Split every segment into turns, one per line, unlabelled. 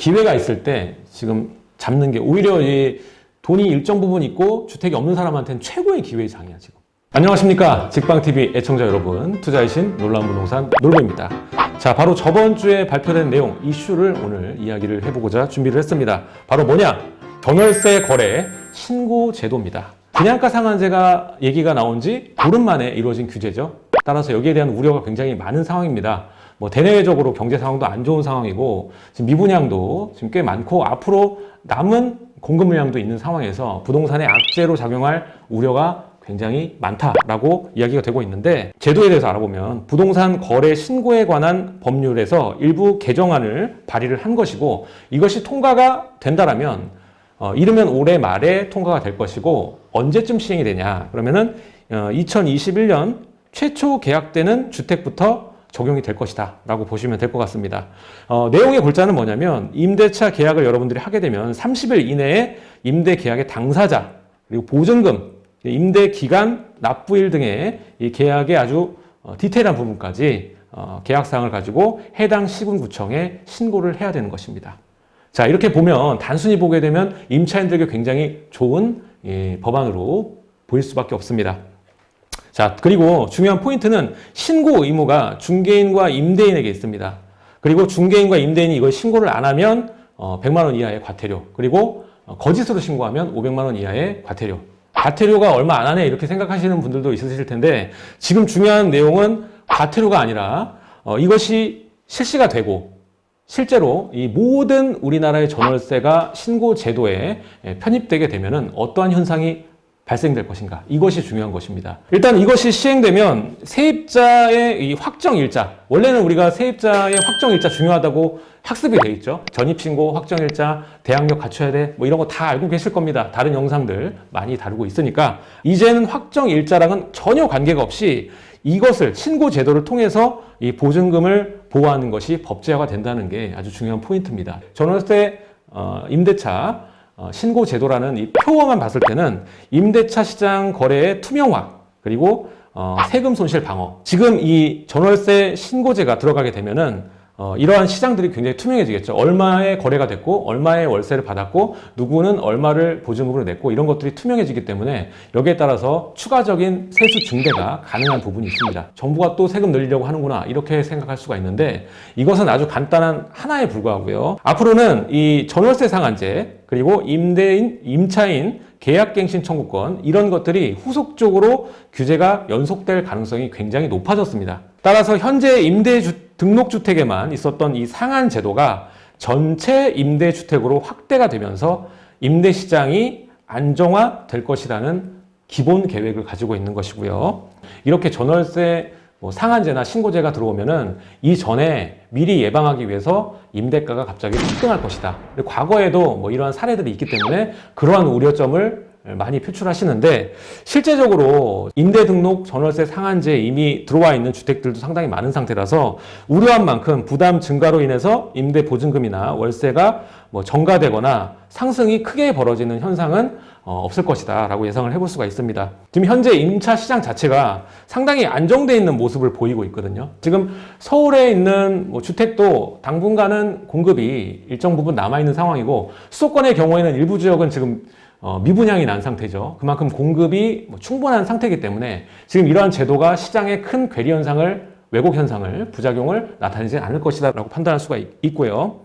기회가 있을 때 지금 잡는 게 오히려 이 돈이 일정 부분 있고 주택이 없는 사람한테는 최고의 기회의 장이야 지금. 안녕하십니까? 직방TV 애청자 여러분. 투자이신 놀라운 부동산 놀부입니다. 자 바로 저번 주에 발표된 내용 이슈를 오늘 이야기를 해보고자 준비를 했습니다. 바로 뭐냐? 전월세 거래 신고 제도입니다. 분양가 상한제가 얘기가 나온 지 보름 만에 이루어진 규제죠. 따라서 여기에 대한 우려가 굉장히 많은 상황입니다 뭐 대내외적으로 경제 상황도 안 좋은 상황이고 지금 미분양도 지금 꽤 많고 앞으로 남은 공급 물량도 있는 상황에서 부동산의 악재로 작용할 우려가 굉장히 많다라고 이야기가 되고 있는데 제도에 대해서 알아보면 부동산 거래 신고에 관한 법률에서 일부 개정안을 발의를 한 것이고 이것이 통과가 된다라면 어, 이르면 올해 말에 통과가 될 것이고 언제쯤 시행이 되냐? 그러면은 어, 2021년 최초 계약되는 주택부터 적용이 될 것이다 라고 보시면 될 것 같습니다. 어, 내용의 골자는 뭐냐면 임대차 계약을 여러분들이 하게 되면 30일 이내에 임대 계약의 당사자 그리고 보증금 임대 기간, 납부일 등의 이 계약의 아주 어, 디테일한 부분까지 어, 계약사항을 가지고 해당 시군구청에 신고를 해야 되는 것입니다. 자, 이렇게 보면 단순히 보게 되면 임차인들에게 굉장히 좋은 예, 법안으로 보일 수밖에 없습니다. 자, 그리고 중요한 포인트는 신고 의무가 중개인과 임대인에게 있습니다. 그리고 중개인과 임대인이 이걸 신고를 안 하면 어, 100만 원 이하의 과태료, 그리고 어, 거짓으로 신고하면 500만 원 이하의 과태료. 과태료가 얼마 안 하네 이렇게 생각하시는 분들도 있으실 텐데 지금 중요한 내용은 과태료가 아니라 어, 이것이 실시가 되고 실제로 이 모든 우리나라의 전월세가 신고 제도에 예, 편입되게 되면은 어떠한 현상이 발생될 것인가 이것이 중요한 것입니다. 일단 이것이 시행되면 세입자의 이 확정 일자 원래는 우리가 세입자의 확정 일자 중요하다고 학습이 돼 있죠. 전입 신고 확정 일자 대항력 갖춰야 돼 뭐 이런 거 다 알고 계실 겁니다. 다른 영상들 많이 다루고 있으니까 이제는 확정 일자랑은 전혀 관계가 없이 이것을 신고 제도를 통해서 이 보증금을 보호하는 것이 법제화가 된다는 게 아주 중요한 포인트입니다. 전월세 어, 임대차 어, 신고 제도라는 이 표어만 봤을 때는 임대차 시장 거래의 투명화 그리고 어, 세금 손실 방어. 지금 이 전월세 신고제가 들어가게 되면은 어, 이러한 시장들이 굉장히 투명해지겠죠. 얼마의 거래가 됐고, 얼마의 월세를 받았고, 누구는 얼마를 보증금으로 냈고, 이런 것들이 투명해지기 때문에 여기에 따라서 추가적인 세수 증대가 가능한 부분이 있습니다. 정부가 또 세금 늘리려고 하는구나, 이렇게 생각할 수가 있는데, 이것은 아주 간단한 하나에 불과하고요. 앞으로는 이 전월세 상한제, 그리고 임대인, 임차인, 계약갱신 청구권 이런 것들이 후속적으로 규제가 연속될 가능성이 굉장히 높아졌습니다. 따라서 현재 임대 등록주택에만 있었던 이 상한 제도가 전체 임대주택으로 확대가 되면서 임대 시장이 안정화될 것이라는 기본 계획을 가지고 있는 것이고요. 이렇게 전월세 뭐 상한제나 신고제가 들어오면은 이전에 미리 예방하기 위해서 임대가가 갑자기 폭등할 것이다. 과거에도 뭐 이러한 사례들이 있기 때문에 그러한 우려점을 많이 표출하시는데 실제적으로 임대 등록 전월세 상한제 이미 들어와 있는 주택들도 상당히 많은 상태라서 우려한 만큼 부담 증가로 인해서 임대 보증금이나 월세가 뭐 정가되거나 상승이 크게 벌어지는 현상은 어, 없을 것이다 라고 예상을 해볼 수가 있습니다. 지금 현재 임차 시장 자체가 상당히 안정되어 있는 모습을 보이고 있거든요. 지금 서울에 있는 뭐 주택도 당분간은 공급이 일정 부분 남아있는 상황이고 수도권의 경우에는 일부 지역은 지금 어, 미분양이 난 상태죠. 그만큼 공급이 뭐 충분한 상태이기 때문에 지금 이러한 제도가 시장에 큰 괴리 현상을 왜곡 현상을 부작용을 나타내지 않을 것이다라고 판단할 수가 있, 고요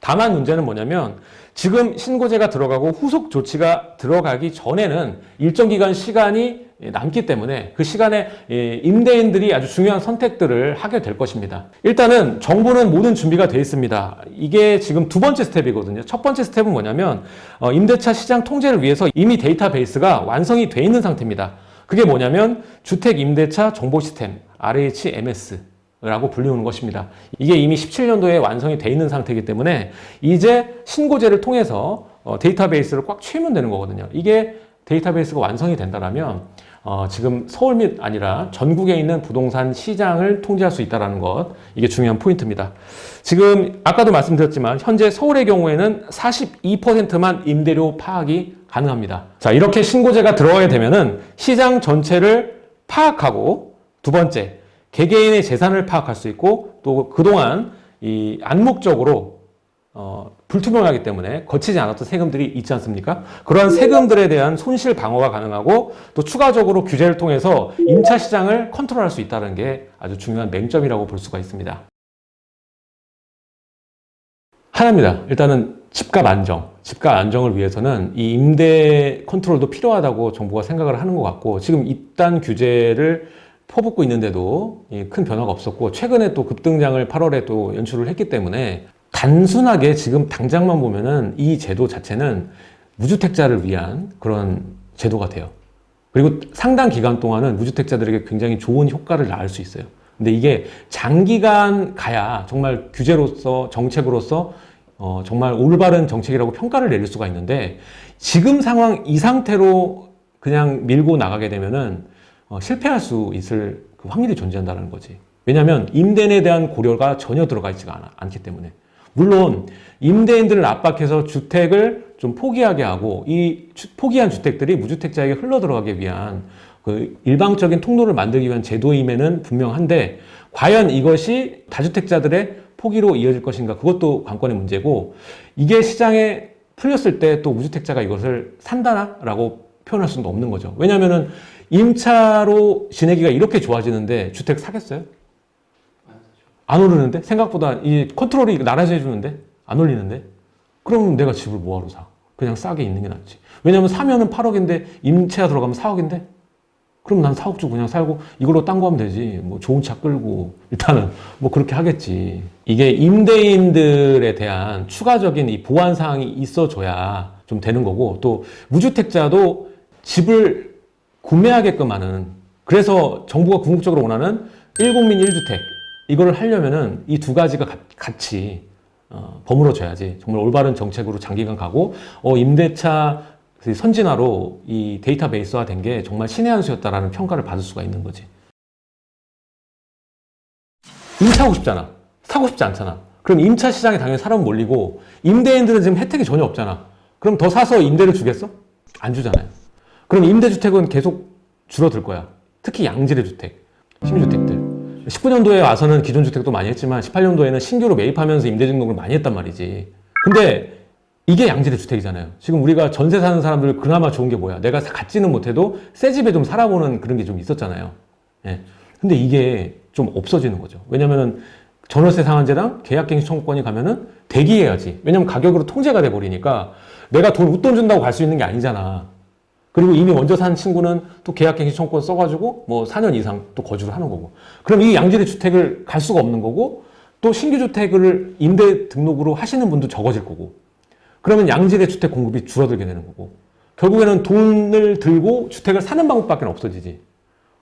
다만 문제는 뭐냐면 지금 신고제가 들어가고 후속 조치가 들어가기 전에는 일정 기간 시간이 남기 때문에 그 시간에 임대인들이 아주 중요한 선택들을 하게 될 것입니다. 일단은 정부는 모든 준비가 되어 있습니다. 이게 지금 두 번째 스텝이거든요. 첫 번째 스텝은 뭐냐면 어, 임대차 시장 통제를 위해서 이미 데이터베이스가 완성이 되어 있는 상태입니다. 그게 뭐냐면 주택 임대차 정보 시스템 RHMS 라고 불리우는 것입니다. 이게 이미 17년도에 완성이 돼 있는 상태이기 때문에 이제 신고제를 통해서 어, 데이터베이스를 꽉 채우면 되는 거거든요. 이게 데이터베이스가 완성이 된다면 어, 지금 서울 및 아니라 전국에 있는 부동산 시장을 통제할 수 있다는 것 이게 중요한 포인트입니다. 지금 아까도 말씀드렸지만 현재 서울의 경우에는 42%만 임대료 파악이 가능합니다. 자 이렇게 신고제가 들어가게 되면은 시장 전체를 파악하고 두 번째 개개인의 재산을 파악할 수 있고 또 그동안 이 암묵적으로 어, 불투명하기 때문에 거치지 않았던 세금들이 있지 않습니까? 그러한 세금들에 대한 손실 방어가 가능하고 또 추가적으로 규제를 통해서 임차 시장을 컨트롤할 수 있다는 게 아주 중요한 맹점이라고 볼 수가 있습니다. 하나입니다. 일단은 집값 안정. 집값 안정을 위해서는 이 임대 컨트롤도 필요하다고 정부가 생각을 하는 것 같고 지금 이딴 규제를 퍼붓고 있는데도 이큰 변화가 없었고 최근에 또 급등장을 8월에 또 연출을 했기 때문에 단순하게 지금 당장만 보면은 이 제도 자체는 무주택자를 위한 그런 제도가 돼요. 그리고 상당 기간 동안은 무주택자들에게 굉장히 좋은 효과를 낳을 수 있어요. 근데 이게 장기간 가야 정말 규제로서 정책으로서 어, 정말 올바른 정책이라고 평가를 내릴 수가 있는데 지금 상황 이 상태로 그냥 밀고 나가게 되면은 어, 실패할 수 있을 그 확률이 존재한다는 거지. 왜냐하면 임대인에 대한 고려가 전혀 들어가 있지가 않아, 않기 때문에. 물론 임대인들을 압박해서 주택을 좀 포기하게 하고 이 주- 포기한 주택들이 무주택자에게 흘러 들어가기 위한 그 일방적인 통로를 만들기 위한 제도임에는 분명한데 과연 이것이 다주택자들의 포기로 이어질 것인가 그것도 관건의 문제고 이게 시장에 풀렸을 때 또 무주택자가 이것을 산다라고 표현할 수는 없는 거죠. 왜냐하면은 임차로 지내기가 이렇게 좋아지는데 주택 사겠어요? 안 오르는데? 생각보다 이 컨트롤이 나라에서 해주는데? 안 올리는데? 그럼 내가 집을 뭐하러 사? 그냥 싸게 있는 게 낫지. 왜냐면 사면은 8억인데 임차가 들어가면 4억인데? 그럼 난 4억 주고 그냥 살고 이걸로 딴 거 하면 되지. 뭐 좋은 차 끌고 일단은 뭐 그렇게 하겠지. 이게 임대인들에 대한 추가적인 이 보완 사항이 있어줘야 좀 되는 거고 또 무주택자도 집을 구매하게끔 하는 그래서 정부가 궁극적으로 원하는 1국민 1주택 이거를 하려면은 이 두 가지가 가- 같이 어, 버무러져야지 정말 올바른 정책으로 장기간 가고 어, 임대차 그 선진화로 이 데이터베이스화 된 게 정말 신의 한 수였다라는 평가를 받을 수가 있는 거지. 임차하고 싶잖아. 사고 싶지 않잖아. 그럼 임차 시장에 당연히 사람 몰리고 임대인들은 지금 혜택이 전혀 없잖아. 그럼 더 사서 임대를 주겠어? 안 주잖아요. 그럼 임대주택은 계속 줄어들 거야. 특히 양질의 주택, 신주택들. 19년도에 와서는 기존 주택도 많이 했지만 18년도에는 신규로 매입하면서 임대 등록을 많이 했단 말이지. 근데 이게 양질의 주택이잖아요. 지금 우리가 전세 사는 사람들 그나마 좋은 게 뭐야? 내가 갖지는 못해도 새 집에 좀 살아보는 그런 게 좀 있었잖아요. 예. 근데 이게 좀 없어지는 거죠. 왜냐면은 전월세 상한제랑 계약갱신 청구권이 가면은 대기해야지. 왜냐면 가격으로 통제가 돼 버리니까 내가 돈 웃돈 준다고 갈 수 있는 게 아니잖아. 그리고 이미 먼저 산 친구는 또 계약갱신 청구권 써가지고 뭐 4년 이상 또 거주를 하는 거고. 그럼 이 양질의 주택을 갈 수가 없는 거고 또 신규 주택을 임대 등록으로 하시는 분도 적어질 거고. 그러면 양질의 주택 공급이 줄어들게 되는 거고. 결국에는 돈을 들고 주택을 사는 방법밖에 없어지지.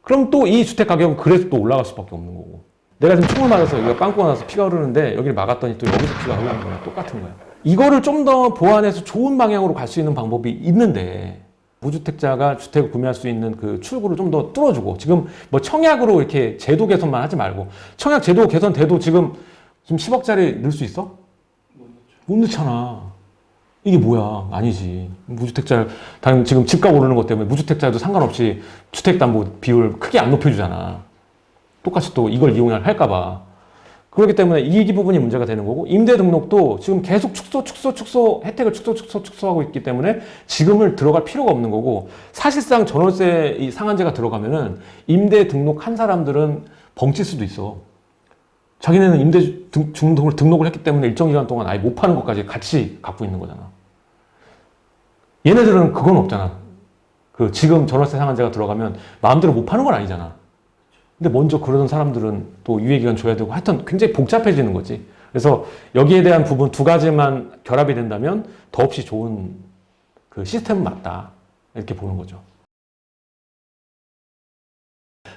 그럼 또 이 주택 가격은 그래서 또 올라갈 수밖에 없는 거고. 내가 지금 총을 맞아서 여기가 빵꾸가 나서 피가 흐르는데 여기를 막았더니 또 여기서 피가 흐르는 거랑 똑같은 거야. 이거를 좀 더 보완해서 좋은 방향으로 갈 수 있는 방법이 있는데 무주택자가 주택을 구매할 수 있는 그 출구를 좀 더 뚫어주고 지금 뭐 청약으로 이렇게 제도 개선만 하지 말고 청약 제도 개선돼도 지금 지금 10억짜리 넣을 수 있어? 못 넣잖아. 이게 뭐야? 아니지. 무주택자, 당 지금 집값 오르는 것 때문에 무주택자도 상관없이 주택담보 비율 크게 안 높여주잖아. 똑같이 또 이걸 이용할까봐. 그렇기 때문에 이 부분이 문제가 되는 거고, 임대 등록도 지금 계속 축소, 축소, 축소, 혜택을 축소, 축소, 축소하고 있기 때문에 지금을 들어갈 필요가 없는 거고, 사실상 전월세 이 상한제가 들어가면은 임대 등록한 사람들은 벙칠 수도 있어. 자기네는 임대 등- 등록을, 등록을 했기 때문에 일정 기간 동안 아예 못 파는 것까지 같이 갖고 있는 거잖아. 얘네들은 그건 없잖아. 그 지금 전월세 상한제가 들어가면 마음대로 못 파는 건 아니잖아. 근데 먼저 그러던 사람들은 또 유예기간 줘야 되고 하여튼 굉장히 복잡해지는 거지. 그래서 여기에 대한 부분 두 가지만 결합이 된다면 더없이 좋은 그 시스템은 맞다. 이렇게 보는 거죠.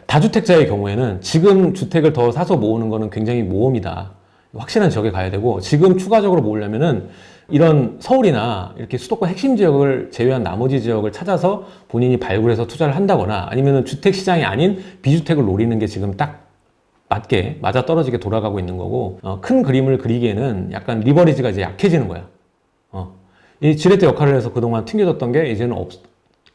다주택자의 경우에는 지금 주택을 더 사서 모으는 거는 굉장히 모험이다. 확실한 지역에 가야 되고 지금 추가적으로 모으려면은 이런 서울이나 이렇게 수도권 핵심 지역을 제외한 나머지 지역을 찾아서 본인이 발굴해서 투자를 한다거나 아니면은 주택 시장이 아닌 비주택을 노리는 게 지금 딱 맞게 맞아 떨어지게 돌아가고 있는 거고 어, 큰 그림을 그리기에는 약간 리버리지가 이제 약해지는 거야. 어. 이 지렛대 역할을 해서 그동안 튕겨졌던 게 이제는 없,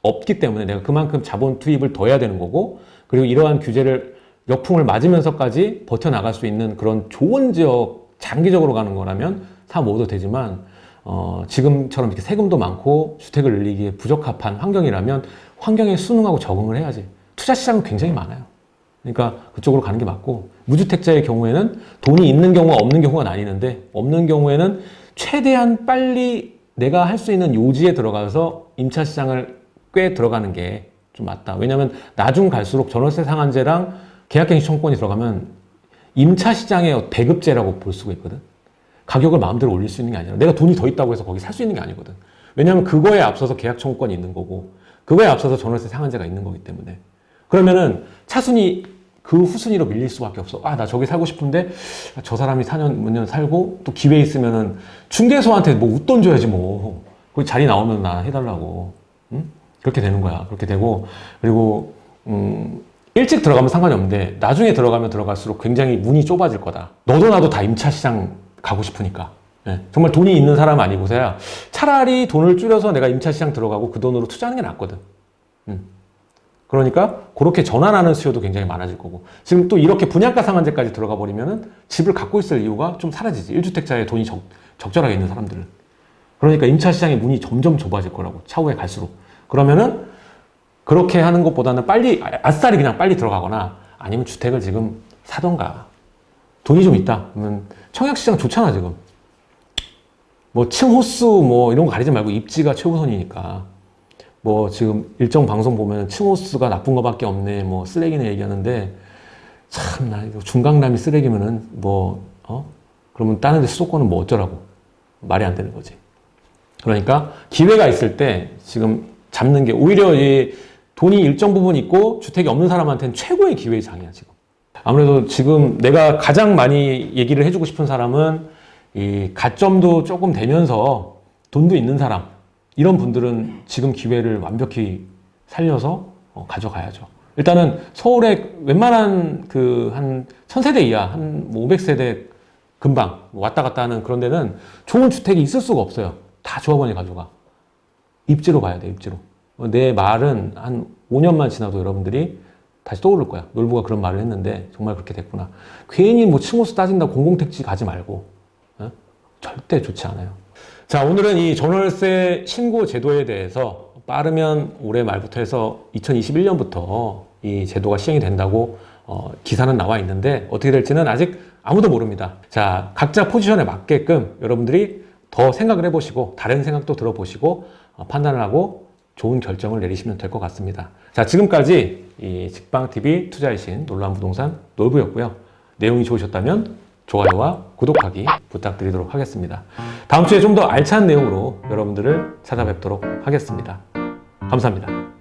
없기 때문에 내가 그만큼 자본 투입을 더 해야 되는 거고 그리고 이러한 규제를 역풍을 맞으면서까지 버텨나갈 수 있는 그런 좋은 지역 장기적으로 가는 거라면 사 모아도 되지만 어, 지금처럼 이렇게 세금도 많고 주택을 늘리기에 부적합한 환경이라면 환경에 순응하고 적응을 해야지. 투자 시장은 굉장히 많아요. 그러니까 그쪽으로 가는 게 맞고 무주택자의 경우에는 돈이 있는 경우와 없는 경우가 나뉘는데 없는 경우에는 최대한 빨리 내가 할 수 있는 요지에 들어가서 임차 시장을 꽤 들어가는 게 좀 맞다. 왜냐하면 나중 갈수록 전월세 상한제랑 계약갱신 청구권이 들어가면 임차 시장의 배급제라고 볼 수가 있거든. 가격을 마음대로 올릴 수 있는 게 아니라 내가 돈이 더 있다고 해서 거기 살 수 있는 게 아니거든. 왜냐하면 그거에 앞서서 계약 청구권이 있는 거고 그거에 앞서서 전월세 상한제가 있는 거기 때문에 그러면은 차순위 그 후순위로 밀릴 수밖에 없어. 아, 나 저기 살고 싶은데 저 사람이 4년, 몇년 살고 또 기회 있으면은 중개소한테 뭐 웃돈 줘야지 뭐. 거기 자리 나오면 나 해달라고. 응? 그렇게 되는 거야. 그렇게 되고 그리고 음, 일찍 들어가면 상관이 없는데 나중에 들어가면 들어갈수록 굉장히 문이 좁아질 거다. 너도 나도 다 임차 시장 가고 싶으니까. 예, 정말 돈이 있는 사람 아니고서야 차라리 돈을 줄여서 내가 임차 시장 들어가고 그 돈으로 투자하는 게 낫거든. 음. 그러니까 그렇게 전환하는 수요도 굉장히 많아질 거고 지금 또 이렇게 분양가 상한제까지 들어가 버리면은 집을 갖고 있을 이유가 좀 사라지지 1주택자의 돈이 적, 적절하게 있는 사람들은 그러니까 임차 시장의 문이 점점 좁아질 거라고 차후에 갈수록 그러면은 그렇게 하는 것보다는 빨리 아- 아싸리 그냥 빨리 들어가거나 아니면 주택을 지금 사던가 돈이 좀 있다. 그러면 청약 시장 좋잖아 지금. 뭐 층 호수 뭐 이런 거 가리지 말고 입지가 최우선이니까. 뭐 지금 일정 방송 보면 층 호수가 나쁜 거밖에 없네 뭐 쓰레기네 얘기하는데 참 나 이거 중강남이 쓰레기면은 뭐 어? 그러면 다른 데 수도권은 뭐 어쩌라고? 말이 안 되는 거지. 그러니까 기회가 있을 때 지금 잡는 게 오히려 이 돈이 일정 부분 있고 주택이 없는 사람한테는 최고의 기회의 장이야 지금 아무래도 지금 내가 가장 많이 얘기를 해주고 싶은 사람은 이 가점도 조금 되면서 돈도 있는 사람 이런 분들은 지금 기회를 완벽히 살려서 어, 가져가야죠. 일단은 서울에 웬만한 그한 1000세대 이하 한 500세대 금방 왔다 갔다 하는 그런 데는 좋은 주택이 있을 수가 없어요. 다 조합원이 가져가. 입지로 가야 돼, 입지로. 어, 내 말은 한 5년만 지나도 여러분들이 다시 떠오를 거야. 놀부가 그런 말을 했는데 정말 그렇게 됐구나. 괜히 뭐 층호수 따진다 공공택지 가지 말고. 어? 절대 좋지 않아요. 자, 오늘은 이 전월세 신고 제도에 대해서 빠르면 올해 말부터 해서 2021년부터 이 제도가 시행이 된다고 어, 기사는 나와 있는데 어떻게 될지는 아직 아무도 모릅니다. 자, 각자 포지션에 맞게끔 여러분들이 더 생각을 해보시고 다른 생각도 들어보시고 어, 판단을 하고 좋은 결정을 내리시면 될 것 같습니다. 자, 지금까지 이 직방TV 투자의 신 놀란 부동산 놀부였고요. 내용이 좋으셨다면 좋아요와 구독하기 부탁드리도록 하겠습니다. 다음 주에 좀 더 알찬 내용으로 여러분들을 찾아뵙도록 하겠습니다. 감사합니다.